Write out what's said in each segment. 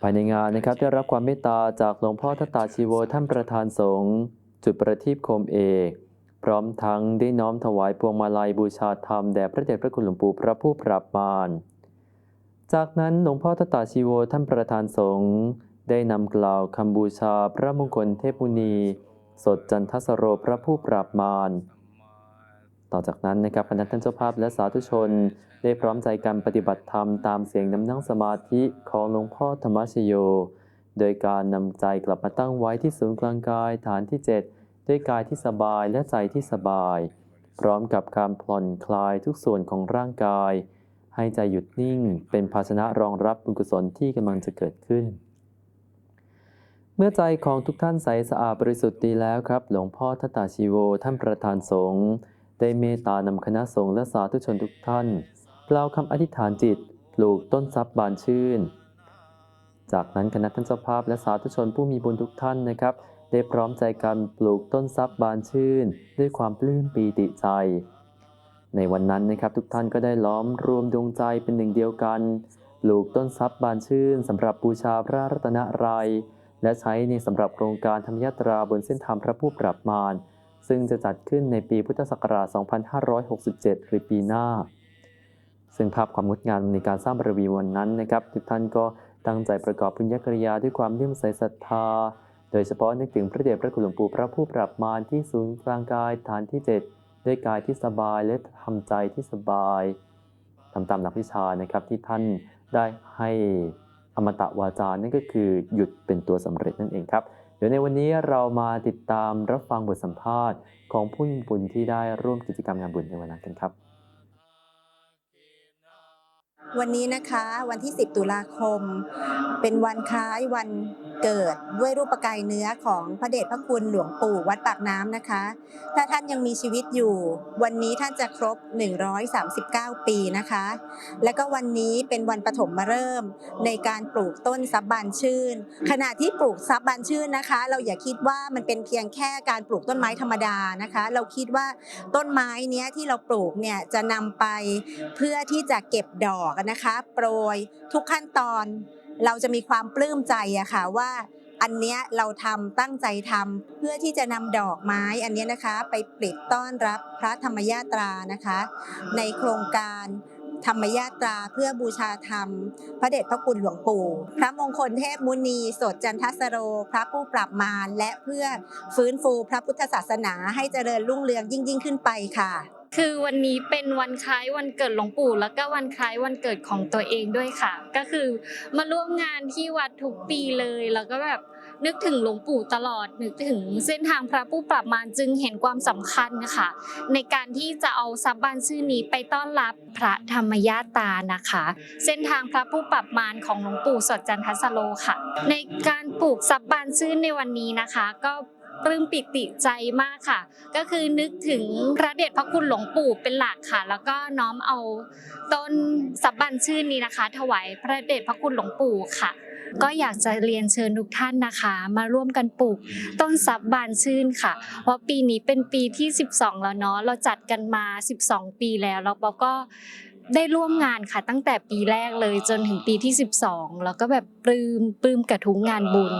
ภายในงานนะครับได้รับความเมตตาจากหลวงพ่อทัตตาชีโวท่านประธานสงฆ์จุดประทีปโคมเอกพร้อมทั้งได้น้อมถวายพวงมาลัยบูชาธรรมแด่พระเดชพระคุณหลวงปู่พระผู้ปราบมารจากนั้นหลวงพ่อทัตตาชีโวท่านประธานสงฆ์ได้นำกล่าวคำบูชาพระมงคลเทพมุนีสดจันทสโรพระผู้ปราบมาร ต่อจากนั้นนะครับคณะท่านเจ้าภาพและสาธุชน ได้พร้อมใจกันปฏิบัติธรรมตามเสียงน้ำนั่งสมาธิของหลวงพ่อธรรมชโย โดยการนำใจกลับมาตั้งไว้ที่ศูนย์กลางกายฐานที่ 7 ด้วยกายที่สบายและใจที่สบาย พร้อมกับการผ่อนคลายทุกส่วนของร่างกาย ให้ใจหยุดนิ่งเป็นภาชนะรองรับบุญกุศลที่กำลังจะเกิดขึ้นเมื่อใจของทุกท่านใสสะอาดบริสุทธิ์ดีแล้วครับ หลวงพ่อทัตตาชีโว ท่านประธานสงฆ์ ได้เมตตานำคณะสงฆ์และสาธุชนทุกท่านกล่าวคำอธิษฐานจิตปลูกต้นทรัพย์บานชื่น จากนั้นคณะท่านเจ้าภาพและสาธุชนผู้มีบุญทุกท่านนะครับ ได้พร้อมใจกันปลูกต้นทรัพย์บานชื่น ด้วยความปลื้มปีติใจ ในวันนั้นนะครับทุกท่านก็ได้ล้อมรวมดวงใจเป็นหนึ่งเดียวกันปลูกต้นทรัพย์บานชื่นสำหรับบูชาพระรัตนตรัยและใช้ในสำหรับโครงการธรรมยาตราบนเส้นทางพระผู้ปรับมาร ซึ่งจะจัดขึ้นในปีพุทธศักราช 2567 หรือปีหน้า ซึ่งภาพความงดงามในการสร้างบารมีวันนั้นนะครับทุกท่านก็ตั้งใจประกอบปุญญกริยาด้วยความเลื่อมใสศรัทธา โดยเฉพาะนึกถึงพระเดชพระคุณหลวงปู่พระผู้ปรับมารที่ศูนย์กลางกายฐานที่ 7 ด้วยกายที่สบายและทำใจที่สบายทำตามหลักวิชานะครับที่ท่านได้ให้ อมตะวาจานั่นก็คือหยุดเป็นตัวสำเร็จนั่นเองครับ เดี๋ยวในวันนี้เรามาติดตามรับฟังบทสัมภาษณ์ของผู้มีบุญที่ได้ร่วมกิจกรรมงานบุญในวันนั้นกันครับ วันนี้นะคะวันที่ 10 ตุลาคม เป็นวันคล้ายวันเกิดด้วยรูปกายเนื้อของพระเดชพระคุณหลวงปู่วัดปากน้ำนะคะ ถ้าท่านยังมีชีวิตอยู่ วันนี้ท่านจะครบ 139 ปีนะคะ และก็วันนี้เป็นวันปฐมมาเริ่มในการปลูกต้นซับบานชื่น ขณะที่ปลูกซับบานชื่นนะคะ เราอย่าคิดว่ามันเป็นเพียงแค่การปลูกต้นไม้ธรรมดานะคะ เราคิดว่าต้นไม้เนี้ยที่เราปลูกเนี่ยจะนำไปเพื่อที่จะเก็บดอกนะคะโปรยทุกขั้นตอนเราจะมีความปลื้มใจอะค่ะว่าอันเนี้ยเราทำตั้งใจทำเพื่อที่จะนำดอกไม้อันเนี้ยนะคะ ไปปลิดต้อนรับพระธรรมยาตรานะคะ ในโครงการธรรมยาตราเพื่อบูชาธรรม พระเดชพระคุณหลวงปู่ พระมงคลเทพมุนีสดจันทสโร พระผู้ปรับมารและเพื่อฟื้นฟูพระพุทธศาสนาให้เจริญรุ่งเรืองยิ่งยิ่งขึ้นไปค่ะ คือวันนี้เป็นวันคล้ายวันเกิดหลวงปู่ แล้วก็วันคล้ายวันเกิดของตัวเองด้วยค่ะ ก็คือมาร่วมงานที่วัดทุกปีเลย แล้วก็แบบนึกถึงหลวงปู่ตลอด นึกถึงเส้นทางพระผู้ปรับมารจึงเห็นความสำคัญค่ะ ในการที่จะเอาซับบานชื่อนี้ไปต้อนรับพระธรรมยาตานะคะ เส้นทางพระผู้ปรับมารของหลวงปู่สดจันทสโลค่ะ ในการปลูกซับบานชื่นในวันนี้นะคะ ก็ ปลื้มปิติใจมากค่ะ ก็คือนึกถึงพระเดชพระคุณหลวงปู่เป็นหลักค่ะ แล้วก็น้อมเอาต้นสับบันชื่นนี้นะคะ ถวายพระเดชพระคุณหลวงปู่ค่ะ ก็อยากจะเรียนเชิญทุกท่านนะคะ มาร่วมกันปลูกต้นซับบานชื่นค่ะ เพราะปีนี้เป็นปีที่ 12 แล้วเนาะเราจัดกันมา 12 ปีแล้วแล้วเราก็ได้ร่วมงานค่ะ ตั้งแต่ปีแรกเลยจนถึงปีที่ 12 แล้วก็แบบปลื้มปลื้มกับทุกงานบุญ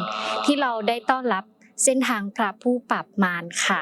ที่เราได้ต้อนรับ เส้นทางพระผู้ปรับมารค่ะ